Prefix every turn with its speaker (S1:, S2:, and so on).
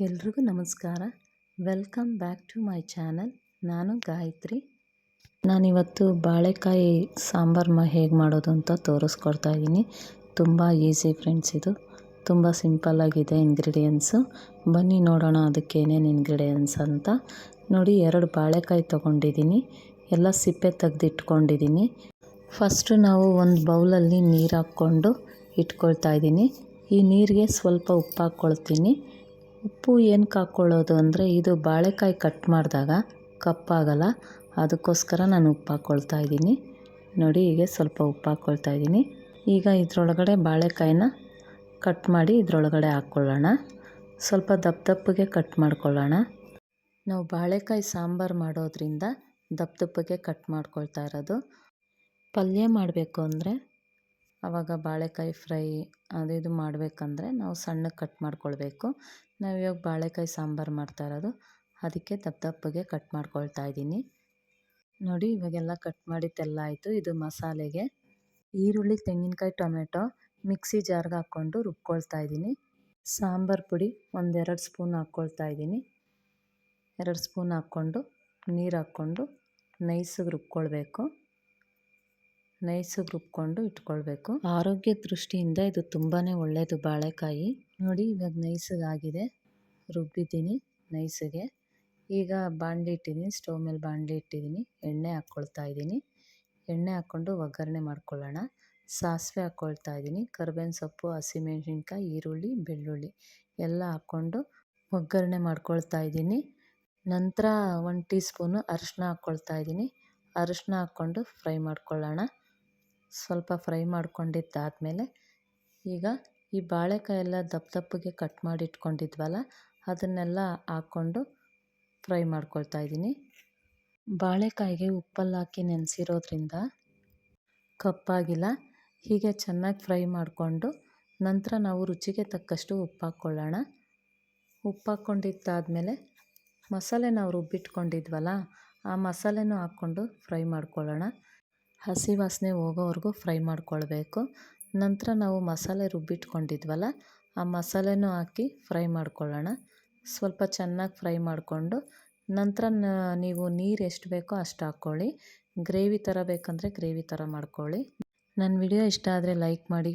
S1: ಎಲ್ರಿಗೂ ನಮಸ್ಕಾರ. Welcome back to my channel. ನಾನು ಗಾಯತ್ರಿ. ನಾನಿವತ್ತು ಬಾಳೆಕಾಯಿ ಸಾಂಬಾರು ಮ ಹೇಗೆ ಮಾಡೋದು ಅಂತ ತೋರಿಸ್ಕೊಡ್ತಾ ಇದ್ದೀನಿ. ತುಂಬ ಈಸಿ ಫ್ರೆಂಡ್ಸ್ ಇದು. ತುಂಬ ಸಿಂಪಲ್ಲಾಗಿದೆ ಇಂಗ್ರೀಡಿಯೆಂಟ್ಸು. ಬನ್ನಿ ನೋಡೋಣ ಅದಕ್ಕೆ ಏನೇನು ಇಂಗ್ರೀಡಿಯೆಂಟ್ಸ್ ಅಂತ. ನೋಡಿ, ಎರಡು ಬಾಳೆಕಾಯಿ ತೊಗೊಂಡಿದ್ದೀನಿ. ಎಲ್ಲ ಸಿಪ್ಪೆ ತೆಗೆದಿಟ್ಕೊಂಡಿದ್ದೀನಿ. ಫಸ್ಟು ನಾವು ಒಂದು ಬೌಲಲ್ಲಿ ನೀರು ಹಾಕ್ಕೊಂಡು ಇಟ್ಕೊಳ್ತಾ ಇದ್ದೀನಿ. ಈ ನೀರಿಗೆ ಸ್ವಲ್ಪ ಉಪ್ಪು ಹಾಕ್ಕೊಳ್ತೀನಿ ಉಪ್ಪು ಏನಕ್ಕೆ ಹಾಕ್ಕೊಳ್ಳೋದು ಅಂದರೆ ಇದು ಬಾಳೆಕಾಯಿ ಕಟ್ ಮಾಡಿದಾಗ ಕಪ್ಪಾಗಲ್ಲ. ಅದಕ್ಕೋಸ್ಕರ ನಾನು ಉಪ್ಪು ಹಾಕ್ಕೊಳ್ತಾ ಇದ್ದೀನಿ. ನೋಡಿ, ಹೀಗೆ ಸ್ವಲ್ಪ ಉಪ್ಪು ಹಾಕ್ಕೊಳ್ತಾ ಇದ್ದೀನಿ. ಈಗ ಇದರೊಳಗಡೆ ಬಾಳೆಕಾಯಿನ ಕಟ್ ಮಾಡಿ ಇದರೊಳಗಡೆ ಹಾಕ್ಕೊಳ್ಳೋಣ ಸ್ವಲ್ಪ ದಪ್ಪ ದಪ್ಪಗೆ ಕಟ್ ಮಾಡ್ಕೊಳ್ಳೋಣ. ನಾವು ಬಾಳೆಕಾಯಿ ಸಾಂಬಾರು ಮಾಡೋದ್ರಿಂದ ದಪ್ಪ ದಪ್ಪಗೆ ಕಟ್ ಮಾಡ್ಕೊಳ್ತಾ ಇರೋದು. ಪಲ್ಯ ಮಾಡಬೇಕು ಅಂದರೆ ಆವಾಗ ಬಾಳೆಕಾಯಿ ಫ್ರೈ ಅದು ಇದು ಮಾಡಬೇಕಂದ್ರೆ ನಾವು ಸಣ್ಣಗೆ ಕಟ್ ಮಾಡ್ಕೊಳ್ಬೇಕು. ನಾವು ಇವಾಗ ಬಾಳೆಕಾಯಿ ಸಾಂಬಾರು ಮಾಡ್ತಾ ಇರೋದು. ಅದಕ್ಕೆ ದಪ್ಪ ದಪ್ಪಗೆ ಕಟ್ ಮಾಡ್ಕೊಳ್ತಾ ಇದ್ದೀನಿ. ನೋಡಿ ಇವಾಗೆಲ್ಲ ಕಟ್ ಮಾಡಿದ್ದೆಲ್ಲ ಆಯಿತು. ಇದು ಮಸಾಲೆಗೆ ಈರುಳ್ಳಿ, ತೆಂಗಿನಕಾಯಿ, ಟೊಮೆಟೊ ಮಿಕ್ಸಿ ಜಾರ್ಗೆ ಹಾಕ್ಕೊಂಡು ರುಬ್ಕೊಳ್ತಾ ಇದ್ದೀನಿ. ಸಾಂಬಾರು ಪುಡಿ ಒಂದೆರಡು ಸ್ಪೂನ್ ಹಾಕ್ಕೊಳ್ತಾ ಇದ್ದೀನಿ. ಎರಡು ಸ್ಪೂನ್ ಹಾಕ್ಕೊಂಡು ನೀರು ಹಾಕ್ಕೊಂಡು ನೈಸಿಗೆ ರುಬ್ಕೊಳ್ಬೇಕು. ನೈಸಿಗೆ ರುಬ್ಕೊಂಡು ಇಟ್ಕೊಳ್ಬೇಕು. ಆರೋಗ್ಯ ದೃಷ್ಟಿಯಿಂದ ಇದು ತುಂಬಾ ಒಳ್ಳೆಯದು ಬಾಳೆಕಾಯಿ. ನೋಡಿ, ಇವಾಗ ನೈಸಿಗೆ ಆಗಿದೆ ರುಬ್ಬಿದ್ದೀನಿ ನೈಸಿಗೆ. ಈಗ ಬಾಣಲಿ ಇಟ್ಟಿದ್ದೀನಿ, ಸ್ಟವ್ ಮೇಲೆ ಬಾಣಲಿ ಇಟ್ಟಿದ್ದೀನಿ. ಎಣ್ಣೆ ಹಾಕ್ಕೊಳ್ತಾ ಇದ್ದೀನಿ. ಎಣ್ಣೆ ಹಾಕ್ಕೊಂಡು ಒಗ್ಗರಣೆ ಮಾಡ್ಕೊಳ್ಳೋಣ. ಸಾಸಿವೆ ಹಾಕ್ಕೊಳ್ತಾ ಇದ್ದೀನಿ. ಕರ್ಬೇವಿನ ಸೊಪ್ಪು, ಹಸಿಮೆಣಸಿನ್ಕಾಯಿ, ಈರುಳ್ಳಿ, ಬೆಳ್ಳುಳ್ಳಿ ಎಲ್ಲ ಹಾಕ್ಕೊಂಡು ಒಗ್ಗರಣೆ ಮಾಡ್ಕೊಳ್ತಾ ಇದ್ದೀನಿ. ನಂತರ ಒಂದು ಟೀ ಸ್ಪೂನು ಅರಿಶಿನ ಹಾಕ್ಕೊಳ್ತಾ ಇದ್ದೀನಿ. ಅರಿಶಿನ ಹಾಕ್ಕೊಂಡು ಫ್ರೈ ಮಾಡ್ಕೊಳ್ಳೋಣ. ಸ್ವಲ್ಪ ಫ್ರೈ ಮಾಡ್ಕೊಂಡಿದ್ದಾದಮೇಲೆ ಈಗ ಈ ಬಾಳೆಕಾಯಿ ಎಲ್ಲ ದಪ್ಪ ದಪ್ಪಗೆ ಕಟ್ ಮಾಡಿ ಇಟ್ಕೊಂಡಿದ್ವಲ್ಲ ಅದನ್ನೆಲ್ಲ ಹಾಕ್ಕೊಂಡು ಫ್ರೈ ಮಾಡ್ಕೊಳ್ತಾ ಇದ್ದೀನಿ. ಬಾಳೆಕಾಯಿಗೆ ಉಪ್ಪಲ್ಲಿ ಹಾಕಿ ನೆನೆಸಿರೋದ್ರಿಂದ ಕಪ್ಪಾಗಿಲ್ಲ. ಹೀಗೆ ಚೆನ್ನಾಗಿ ಫ್ರೈ ಮಾಡಿಕೊಂಡು ನಂತರ ನಾವು ರುಚಿಗೆ ತಕ್ಕಷ್ಟು ಉಪ್ಪು ಹಾಕ್ಕೊಳ್ಳೋಣ. ಉಪ್ಪು ಹಾಕ್ಕೊಂಡಿದ್ದಾದಮೇಲೆ ಮಸಾಲೆ ನಾವು ರುಬ್ಬಿಟ್ಕೊಂಡಿದ್ವಲ್ಲ ಆ ಮಸಾಲೆನೂ ಹಾಕ್ಕೊಂಡು ಫ್ರೈ ಮಾಡ್ಕೊಳ್ಳೋಣ. ಹಸಿ ವಾಸನೆ ಹೋಗೋವರೆಗೂ ಫ್ರೈ ಮಾಡ್ಕೊಳ್ಬೇಕು. ನಂತರ ನಾವು ಮಸಾಲೆ ರುಬ್ಬಿಟ್ಕೊಂಡಿದ್ವಲ್ಲ, ಆ ಮಸಾಲೆನೂ ಹಾಕಿ ಫ್ರೈ ಮಾಡ್ಕೊಳ್ಳೋಣ. ಸ್ವಲ್ಪ ಚೆನ್ನಾಗಿ ಫ್ರೈ ಮಾಡಿಕೊಂಡು ನಂತರ ನೀವು ನೀರು ಎಷ್ಟು ಬೇಕೋ ಅಷ್ಟು ಹಾಕ್ಕೊಳ್ಳಿ. ಗ್ರೇವಿ ಥರ ಬೇಕಂದರೆ ಗ್ರೇವಿ ಥರ ಮಾಡ್ಕೊಳ್ಳಿ. ನನ್ನ ವಿಡಿಯೋ ಇಷ್ಟ ಆದರೆ ಲೈಕ್ ಮಾಡಿ.